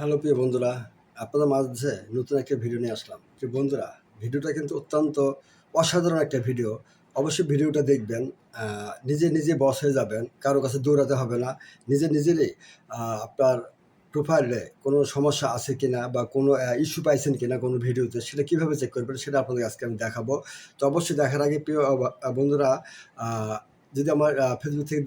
Hello প্রিয় বন্ধুরা, আপনাদের মাঝে নতুন একটা ভিডিও নিয়ে আসলাম। প্রিয় বন্ধুরা ভিডিওটা কিন্তু অত্যন্ত অসাধারণ একটা ভিডিও অবশ্যই ভিডিওটা দেখবেন নিজে নিজে বস হয়ে যাবেন, কারও কাছে দৌড়াতে হবে না। নিজে নিজেরই আপনার প্রোফাইলে কোনো সমস্যা আছে কিনা বা কোনো ইস্যু পাইছেন কিনা কোনো ভিডিওতে সেটা কীভাবে চেক করবেন সেটা আপনাদের আজকে আমি দেখাবো। তো অবশ্যই দেখার আগে প্রিয় বন্ধুরা যদি আমার ফেসবুক থেকে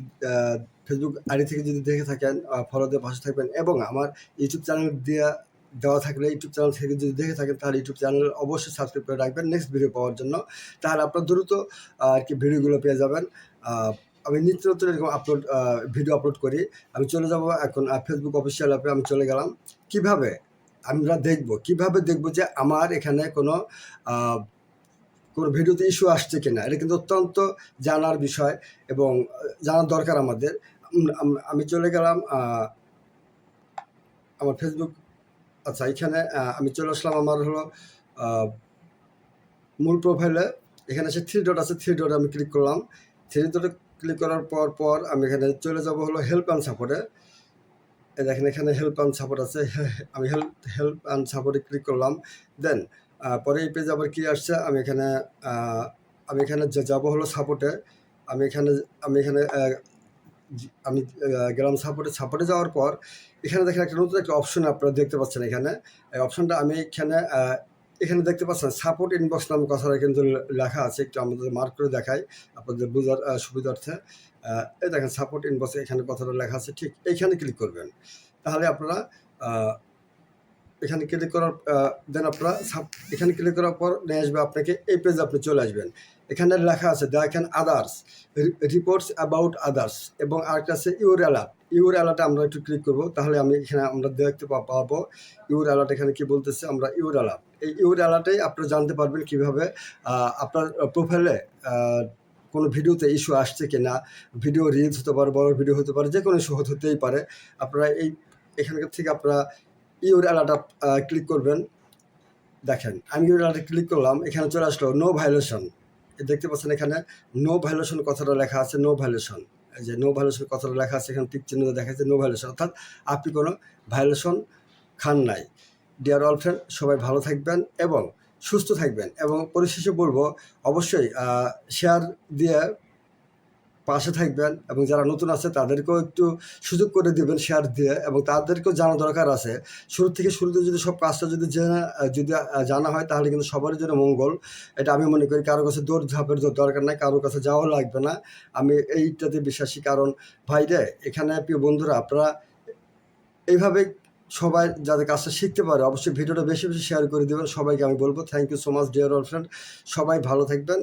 ফেসবুক আইডি থেকে যদি দেখে থাকেন ফলো দিয়ে পাশে থাকবেন এবং আমার ইউটিউব চ্যানেল দেওয়া দেওয়া থাকলে ইউটিউব চ্যানেল থেকে যদি দেখে থাকেন, তাহলে ইউটিউব চ্যানেল অবশ্যই সাবস্ক্রাইব করে রাখবেন নেক্সট ভিডিও পাওয়ার জন্য। তাহলে আপনার দ্রুত আর কি ভিডিওগুলো পেয়ে যাবেন। আমি নিত্য নতুন এরকম আপলোড ভিডিও আপলোড করি। আমি চলে যাব এখন ফেসবুক অফিসিয়াল অ্যাপে আমি চলে গেলাম। কীভাবে আমরা দেখব? কীভাবে দেখব যে আমার এখানে কোনো কোনো ভিডিওতে ইস্যু আসছে কিনা, এটা কিন্তু অত্যন্ত জানার বিষয় এবং জানার দরকার আমাদের। আমি চলে গেলাম আমার ফেসবুক আচ্ছা এখানে আমি চলে আসলাম আমার হলো মূল প্রোফাইলে এখানে আছে থ্রি ডট আছে থ্রি ডট আমি ক্লিক করলাম। থ্রি ডটে ক্লিক করার পর পর আমি এখানে চলে যাব হলো হেল্প অ্যান্ড সাপোর্টে দেখেন, এখানে হেল্প অ্যান্ড সাপোর্ট আছে। আমি হেল্প হেল্প অ্যান্ড সাপোর্টে ক্লিক করলাম। দেন পরে এই পেজ আবার কি আসছে? আমি এখানে আমি এখানে যাব হলো সাপোর্টে আমি এখানে আমি এখানে আমি গেলাম সাপোর্টে সাপোর্টে যাওয়ার পর, এখানে দেখেন একটা নতুন একটা অপশন আপনারা দেখতে পাচ্ছেন এখানে। এই অপশনটা আমি এখানে এখানে দেখতে পাচ্ছেন সাপোর্ট ইনবক্স নামে কথাটা কিন্তু লেখা আছে। একটু আমাদের মার্ক করে দেখাই আপনাদের বোঝার সুবিধার্থে। এই দেখেন সাপোর্ট ইনবক্সে এখানে কথাটা লেখা আছে। ঠিক এইখানে ক্লিক করবেন। তাহলে আপনারা এখানে ক্লিক করার দেন আপনারা এখানে ক্লিক করার পর নিয়ে আসবে আপনাকে এই পেজে আপনি চলে আসবেন। এখানে লেখা আছে, দেখেন আদার্স রিপোর্টস অ্যাবাউট আদার্স এবং আরেকটা আছে ইউর অ্যালার্ট ইউর অ্যালার্টে আমরা একটু ক্লিক করব, তাহলে আমি এখানে আমরা দেখতে পাবো ইউর অ্যালার্ট এখানে কি বলতেছে আমরা ইউর অ্যালার্ট এই ইউর অ্যালার্টেই আপনি জানতে পারবেন কীভাবে আপনার প্রোফাইলে কোনো ভিডিওতে ইস্যু আসছে কি না ভিডিও রিলস হতে পারে, বড় ভিডিও হতে পারে যে কোনো ইস্যু হতেই পারে। আপনারা এই এখানকার থেকে আপনারা ইউর অ্যালার্ট ক্লিক করবেন। দেখেন, আমি ইউর অ্যালার্টে ক্লিক করলাম, এখানে চলে আসলো নো ভাইলেশন দেখতে পাচ্ছেন এখানে নো ভাইলেশন কথাটা লেখা আছে নো এই যে নো ভাইলেশন কথাটা লেখা আছে, এখানে টিক চিহ্ন দেখা যাচ্ছে নো ভাইলেশন অর্থাৎ, আপনি কোনো ভাইলেশন খান নাই। ডিয়ার অল ফ্রেন্ড সবাই ভালো থাকবেন এবং সুস্থ থাকবেন এবং পরিশেষে বলব, অবশ্যই শেয়ার দিয়ে পাশে থাকবেন এবং যারা নতুন আছে তাদেরকেও একটু সুযোগ করে দিবেন শেয়ার দিয়ে এবং তাদেরকেও জানা দরকার আছে। শুরু থেকে শুরুতে যদি সব কাজটা যদি জানা যদি জানা হয় তাহলে কিন্তু সবার জন্য মঙ্গল। এটা আমি মনে করি কারও কাছে দৌড় ঝাঁপের দরকার নাই কারোর কাছে যাওয়া লাগবে না। আমি এইটাতে বিশ্বাসী, কারণ ভাইরে এখানে প্রিয় বন্ধুরা, আপনারা এইভাবে সবাই যাদের কাজটা শিখতে পারে, অবশ্যই ভিডিওটা বেশি বেশি শেয়ার করে দেবেন। সবাইকে আমি বলব thank you so much dear all friend সবাই ভালো থাকবেন